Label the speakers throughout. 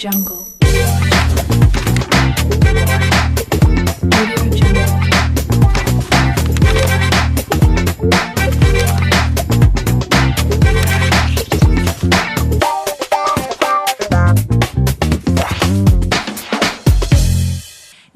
Speaker 1: Jungle.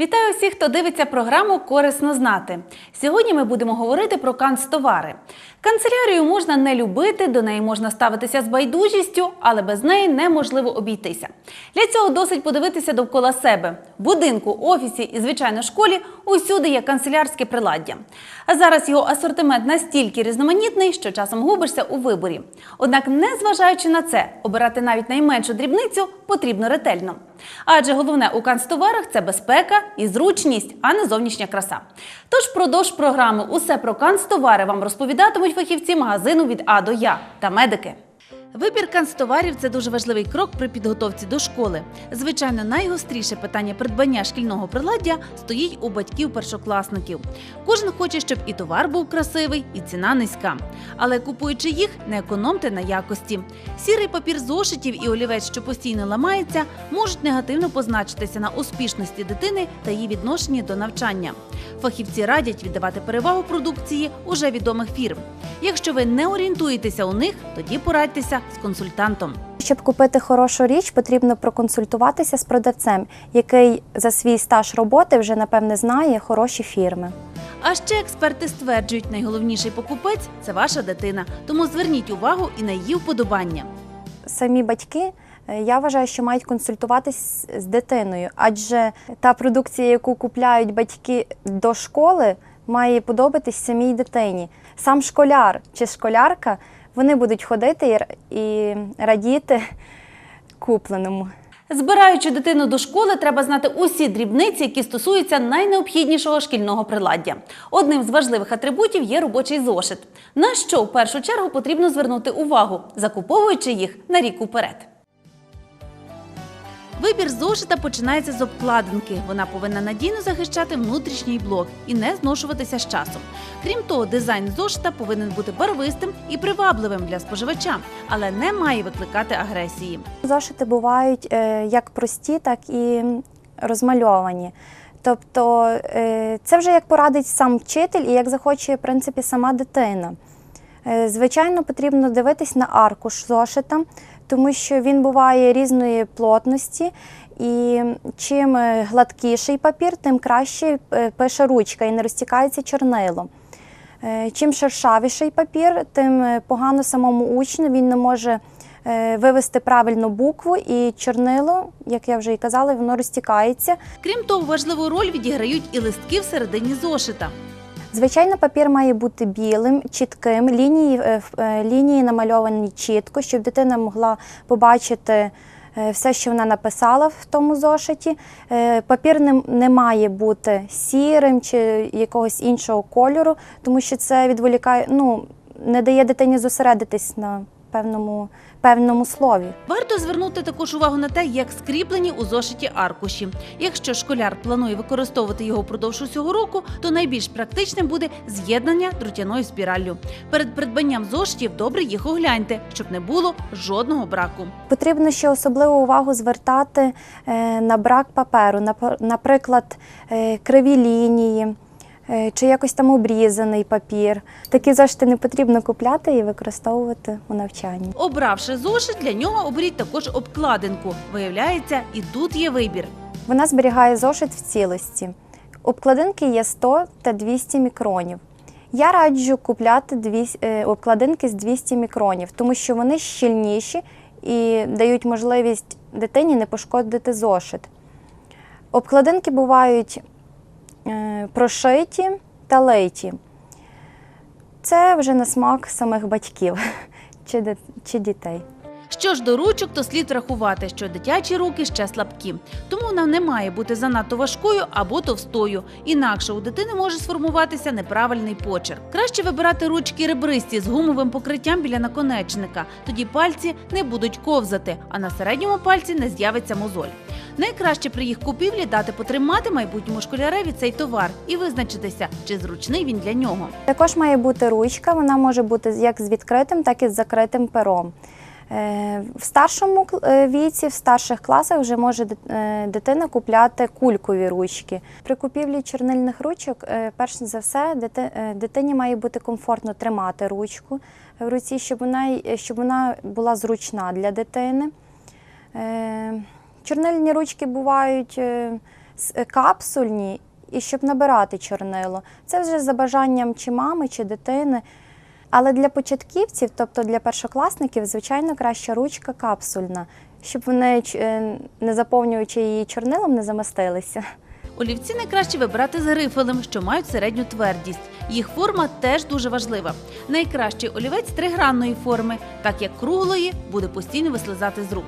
Speaker 2: Вітаю всіх, хто дивиться програму Корисно знати. Сьогодні ми будемо говорити про канцтовари. Канцелярію можна не любити, до неї можна ставитися з байдужістю, але без неї неможливо обійтися. Для цього досить подивитися довкола себе. В будинку, офісі і, звичайно, школі усюди є канцелярське приладдя. А зараз його асортимент настільки різноманітний, що часом губишся у виборі. Однак, незважаючи на це, обирати навіть найменшу дрібницю потрібно ретельно. Адже головне у канцтоварах це безпека і зручність, а не зовнішня краса. Тож продовж програми Усе про канцтовари вам розповідатимуть фахівці магазину від А до Я та медики. Вибір канцтоварів – це дуже важливий крок при підготовці до школи. Звичайно, найгостріше питання придбання шкільного приладдя стоїть у батьків першокласників. Кожен хоче, щоб і товар був красивий, і ціна низька. Але купуючи їх, не економте на якості. Сірий папір зошитів і олівець, що постійно ламається, можуть негативно позначитися на успішності дитини та її відношенні до навчання. Фахівці радять віддавати перевагу продукції уже відомих фірм. Якщо ви не орієнтуєтеся у них, тоді порадьтеся з консультантом.
Speaker 3: Щоб купити хорошу річ, потрібно проконсультуватися з продавцем, який за свій стаж роботи вже напевне знає хороші фірми.
Speaker 2: А ще експерти стверджують, найголовніший покупець це ваша дитина, тому зверніть увагу і на її вподобання.
Speaker 3: Самі батьки, е, я вважаю, що мають консультуватись з дитиною, адже та продукція, яку купляють батьки до школи, має подобатись самій дитині. Сам школяр чи школярка вони будуть ходити і радіти купленому.
Speaker 2: Збираючи дитину до школи, треба знати усі дрібниці, які стосуються найнеобхіднішого шкільного приладдя. Одним з важливих атрибутів є робочий зошит. На що в першу чергу потрібно звернути увагу, закуповуючи їх на рік уперед. Вибір зошита починається з обкладинки. Вона повинна надійно захищати внутрішній блок і не зношуватися з часом. Крім того, дизайн зошита повинен бути барвистим і привабливим для споживача, але не має викликати агресії.
Speaker 3: Зошити бувають е, як прості, так і розмальовані. Тобто е, це вже як порадить сам вчитель і як захоче в принципі сама дитина. Е, Звичайно, потрібно дивитись на аркуш зошита, тому що він буває різної плотності, і чим е, гладкіший папір, тим краще е, пише ручка і не розтікається чорнило. Е, Чим шершавіший папір, тим погано самому учню він не може вивести правильну букву, і чорнило, як я вже і казала, воно розтікається.
Speaker 2: Крім того, важливу роль відіграють і листки всередині зошита.
Speaker 3: Звичайно, папір має бути білим, чітким, лінії, е, е, лінії намальовані чітко, щоб дитина могла побачити е, все, що вона написала в тому зошиті. Папір не, не має бути сірим чи якогось іншого кольору, тому що це відволікає, ну, не дає дитині зосередитись на певному, певному слові.
Speaker 2: Варто звернути також увагу на те, як скріплені у зошиті аркуші. Якщо школяр планує використовувати його впродовж усього року, то найбільш практичним буде з'єднання дротяною спіраллю. Перед придбанням зошитів добре їх огляньте, щоб не було жодного браку.
Speaker 3: Потрібно ще особливу увагу звертати е, на брак паперу, Нап- наприклад, е, криві лінії чи якось там обрізаний папір. Такі зошити не потрібно купляти і використовувати у навчанні.
Speaker 2: Обравши зошит, для нього оберіть також обкладинку. Виявляється, і тут є вибір.
Speaker 3: Вона зберігає зошит в цілості. Обкладинки є 100 та 200 мікронів. Я раджу купляти дві, е, обкладинки з 200 мікронів, тому що вони щільніші і дають можливість дитині не пошкодити зошит. Обкладинки бувають е, прошиті та литі. Це вже на смак самих батьків чи дітей.
Speaker 2: Що ж до ручок, то слід врахувати, що дитячі руки ще слабкі, тому вона не має бути занадто важкою або товстою. Інакше у дитини може сформуватися неправильний почерк. Краще вибирати ручки ребристі з гумовим покриттям біля наконечника. Тоді пальці не будуть ковзати, а на середньому пальці не з'явиться мозоль. Найкраще при їх купівлі дати потримати майбутньому школяреві цей товар і визначитися, чи зручний він для нього.
Speaker 3: Також має бути ручка, вона може бути як з відкритим, так і з закритим пером. Е, В старшому е, віці, в старших класах вже може е, дитина купляти кулькові ручки. При купівлі чорнильних ручок, перш за все, дитині має бути комфортно тримати ручку в руці, щоб вона, щоб вона була зручна для дитини. Чорнильні ручки бувають капсульні, і щоб набирати чорнило. Це вже за бажанням чи мами, чи дитини. Але для початківців, тобто для першокласників, звичайно, краща ручка капсульна, щоб вони, е, не заповнюючи її чорнилом, не замастилися.
Speaker 2: Олівці найкраще вибирати з грифелем, що мають середню твердість. Їх форма теж дуже важлива. Найкращий олівець тригранної форми, так як круглої буде постійно вислизати з рук.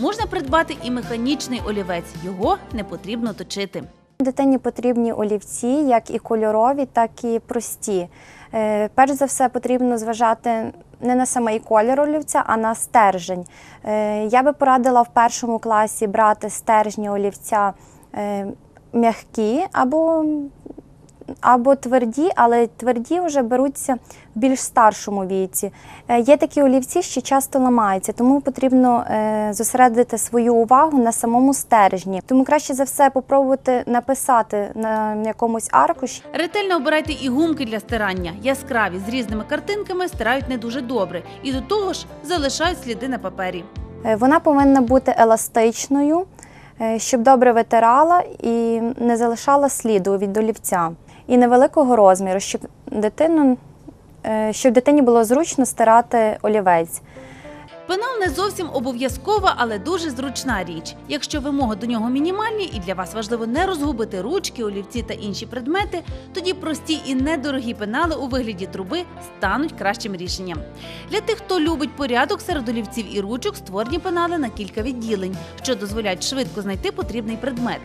Speaker 2: Можна придбати і механічний олівець, його не потрібно точити.
Speaker 3: Дитині потрібні олівці, як і кольорові, так і прості. Е, Перш за все, потрібно зважати не на самий колір олівця, а на стержень. Е, Я би порадила в першому класі брати стержні олівця е, м'які або, або тверді, але тверді вже беруться в більш старшому віці. Е, Є такі олівці, що часто ламаються, тому потрібно е, зосередити свою увагу на самому стержні. Тому краще за все попробувати написати на якомусь аркуші.
Speaker 2: Ретельно обирайте і гумки для стирання. Яскраві з різними картинками стирають не дуже добре і до того ж залишають сліди на папері.
Speaker 3: Е, Вона повинна бути еластичною, щоб добре витирала і не залишала сліду від олівця. І невеликого розміру, щоб дитину, е, щоб дитині було зручно стирати олівець.
Speaker 2: Пенал не зовсім обов'язкова, але дуже зручна річ. Якщо вимоги до нього мінімальні і для вас важливо не розгубити ручки, олівці та інші предмети, тоді прості і недорогі пенали у вигляді труби стануть кращим рішенням. Для тих, хто любить порядок серед олівців і ручок, створені пенали на кілька відділень, що дозволяють швидко знайти потрібний предмет.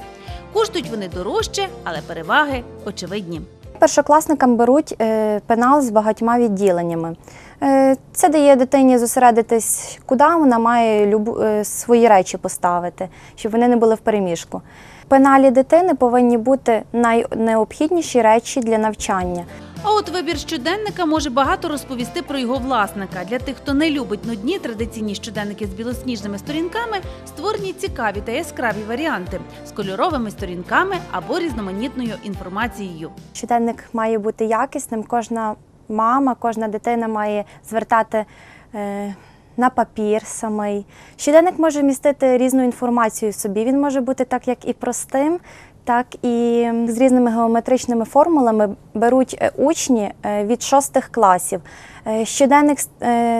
Speaker 2: Коштують вони дорожче, але переваги очевидні.
Speaker 3: Першокласникам беруть е, пенал з багатьма відділеннями. Е, Це дає дитині зосередитись, куди вона має е, свої речі поставити, щоб вони не були в переміжку. Пеналі дитини повинні бути найнеобхідніші речі для навчання.
Speaker 2: А от вибір щоденника може багато розповісти про його власника. Для тих, хто не любить нудні традиційні щоденники з білосніжними сторінками, створені цікаві та яскраві варіанти з кольоровими сторінками або різноманітною інформацією.
Speaker 3: Щоденник має бути якісним. Кожна мама, кожна дитина має звертати е, на папір самий. Щоденник може містити різну інформацію собі. Він може бути так, як і простим, так і з різними геометричними формулами беруть е, учні е, від шостих класів. Е, Щоденник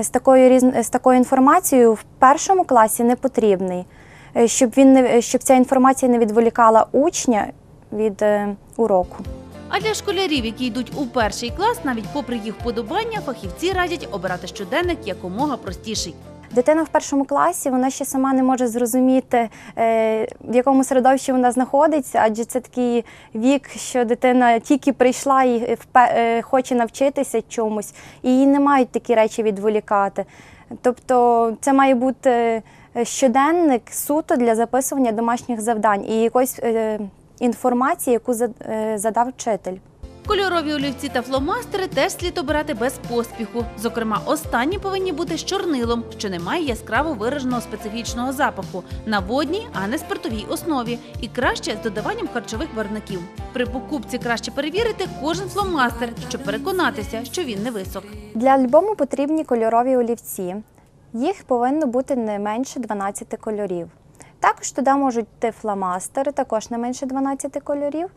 Speaker 3: з- такою з такою інформацією в першому класі не потрібний, щоб він не щоб ця інформація не відволікала учня від уроку.
Speaker 2: А для школярів, які йдуть у перший клас, навіть попри їх вподобання, фахівці радять обирати щоденник якомога простіший.
Speaker 3: Дитина в першому класі вона ще сама не може зрозуміти, е, в якому середовищі вона знаходиться, адже це такий вік, що дитина тільки прийшла і е, хоче навчитися чомусь, і її не мають такі речі відволікати. Тобто це має бути е, щоденник суто для записування домашніх завдань і якоїсь е, інформації, яку е, задав вчитель.
Speaker 2: Кольорові олівці та фломастери теж слід обирати без поспіху. Зокрема, останні повинні бути з чорнилом, що не має яскраво вираженого специфічного запаху, на водній, а не спиртовій основі, і краще з додаванням харчових барвників. При покупці краще перевірити кожен фломастер, щоб переконатися, що він не висох.
Speaker 3: Для альбому потрібні кольорові олівці. Їх повинно бути не менше 12 кольорів. Також туди можуть йти фломастери, також не менше 12 кольорів,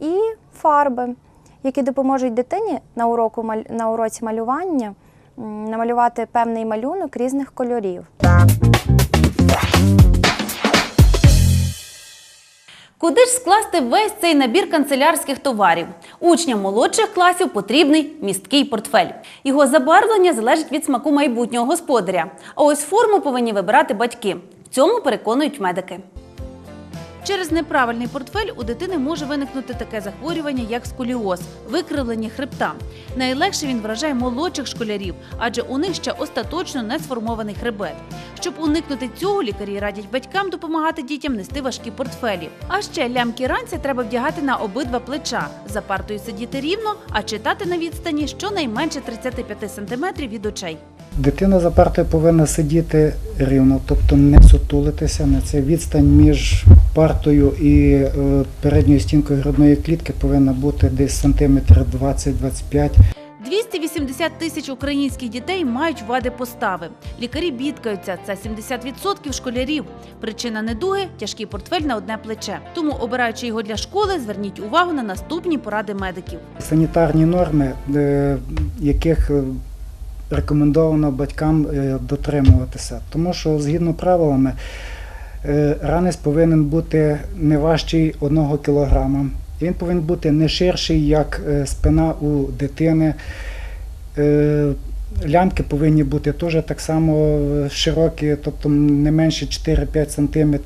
Speaker 3: і фарби, які допоможуть дитині на, уроку, на уроці малювання намалювати певний малюнок різних кольорів.
Speaker 2: Куди ж скласти весь цей набір канцелярських товарів? Учням молодших класів потрібний місткий портфель. Його забарвлення залежить від смаку майбутнього господаря. А ось форму повинні вибирати батьки. Цьому переконують медики. Через неправильний портфель у дитини може виникнути таке захворювання, як сколіоз, викривлення хребта. Найлегше він вражає молодших школярів, адже у них ще остаточно не сформований хребет. Щоб уникнути цього, лікарі радять батькам допомагати дітям нести важкі портфелі. А ще лямки ранця треба вдягати на обидва плеча, за партою сидіти рівно, а читати на відстані щонайменше 35 см від очей.
Speaker 4: Дитина за партою повинна сидіти рівно, тобто не сутулитися на це. Відстань між партою і е, передньою стінкою грудної клітки повинна бути десь сантиметр 20-25.
Speaker 2: 280 тисяч українських дітей мають вади постави. Лікарі бідкаються. Це 70% школярів. Причина недуги тяжкий портфель на одне плече. Тому, обираючи його для школи, зверніть увагу на наступні поради медиків.
Speaker 4: Санітарні норми, е, яких е, рекомендовано батькам е, дотримуватися. Тому що згідно правилами е, ранець повинен бути не важчий 1 кг. Він повинен бути не ширший, як е, спина у дитини. Лямки повинні бути теж так само широкі, тобто не менше 4-5 см,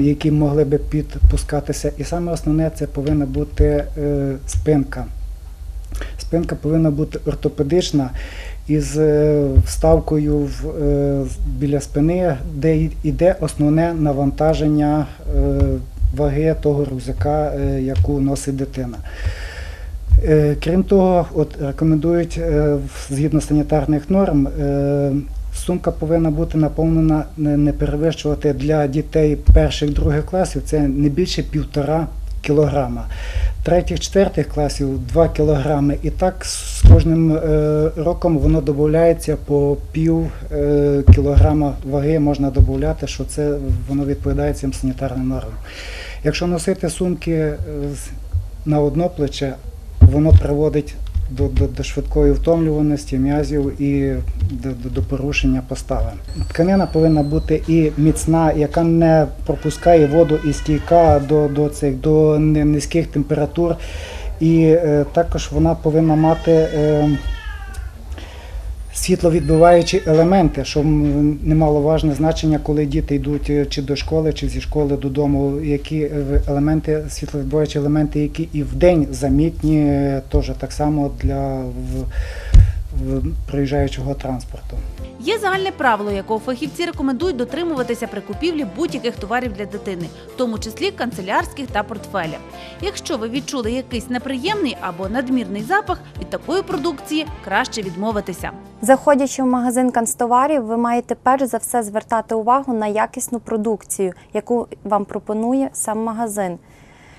Speaker 4: які могли би підпускатися. І саме основне це повинна бути спинка. Спинка повинна бути ортопедична із е, вставкою в, е, біля спини, де йде основне навантаження е, ваги того рюкзака, яку носить дитина. Крім того, от рекомендують згідно санітарних норм, сумка повинна бути наповнена, не не перевищувати для дітей перших других класів, це не більше півтора кілограма. Третіх, четвертих класів 2 кілограми. І так з кожним е, роком воно додається по пів е, кілограма ваги можна додати, що це воно відповідає цим санітарним нормам. Якщо носити сумки е, на одно плече, воно приводить до, до, до швидкої втомлюваності м'язів і до, до, порушення постави. Тканина повинна бути і міцна, яка не пропускає воду і стійка до, до, цих, до низьких температур. І е, також вона повинна мати е, світловідбиваючі елементи, що немаловажне значення, коли діти йдуть е, чи до школи, чи зі школи додому, які е, елементи, світловідбиваючі елементи, які і в день замітні, е, теж так само для проїжджаючого транспорту.
Speaker 2: Є загальне правило, якого фахівці рекомендують дотримуватися при купівлі будь-яких товарів для дитини, в тому числі канцелярських та портфеля. Якщо ви відчули якийсь неприємний або надмірний запах, від такої продукції краще відмовитися.
Speaker 3: Заходячи в магазин канцтоварів, ви маєте перш за все звертати увагу на якісну продукцію, яку вам пропонує сам магазин.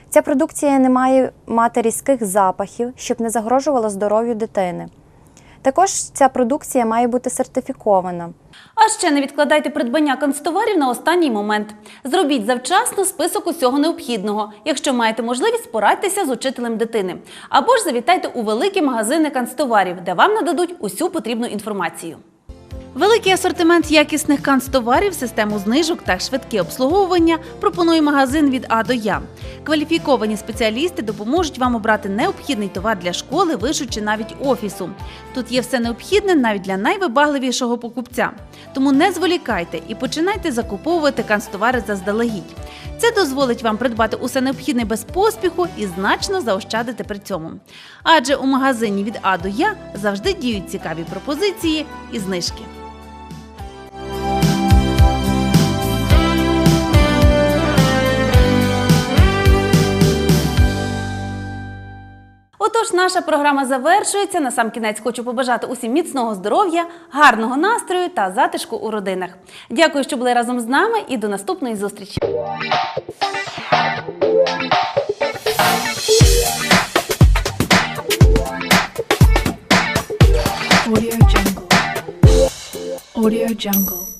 Speaker 3: Ця продукція не має мати різких запахів, щоб не загрожувала здоров'ю дитини. Також ця продукція має бути сертифікована.
Speaker 2: А ще не відкладайте придбання канцтоварів на останній момент. Зробіть завчасно список усього необхідного. Якщо маєте можливість, порадьтеся з учителем дитини. Або ж завітайте у великі магазини канцтоварів, де вам нададуть усю потрібну інформацію. Великий асортимент якісних канцтоварів, систему знижок та швидке обслуговування пропонує магазин від А до Я. Кваліфіковані спеціалісти допоможуть вам обрати необхідний товар для школи, вишу чи навіть офісу. Тут є все необхідне навіть для найвибагливішого покупця. Тому не зволікайте і починайте закуповувати канцтовари заздалегідь. Це дозволить вам придбати усе необхідне без поспіху і значно заощадити при цьому. Адже у магазині від А до Я завжди діють цікаві пропозиції і знижки. Отож, наша програма завершується. На сам кінець хочу побажати усім міцного здоров'я, гарного настрою та затишку у родинах. Дякую, що були разом з нами, і до наступної зустрічі.
Speaker 1: Audio Jungle. Audio Jungle.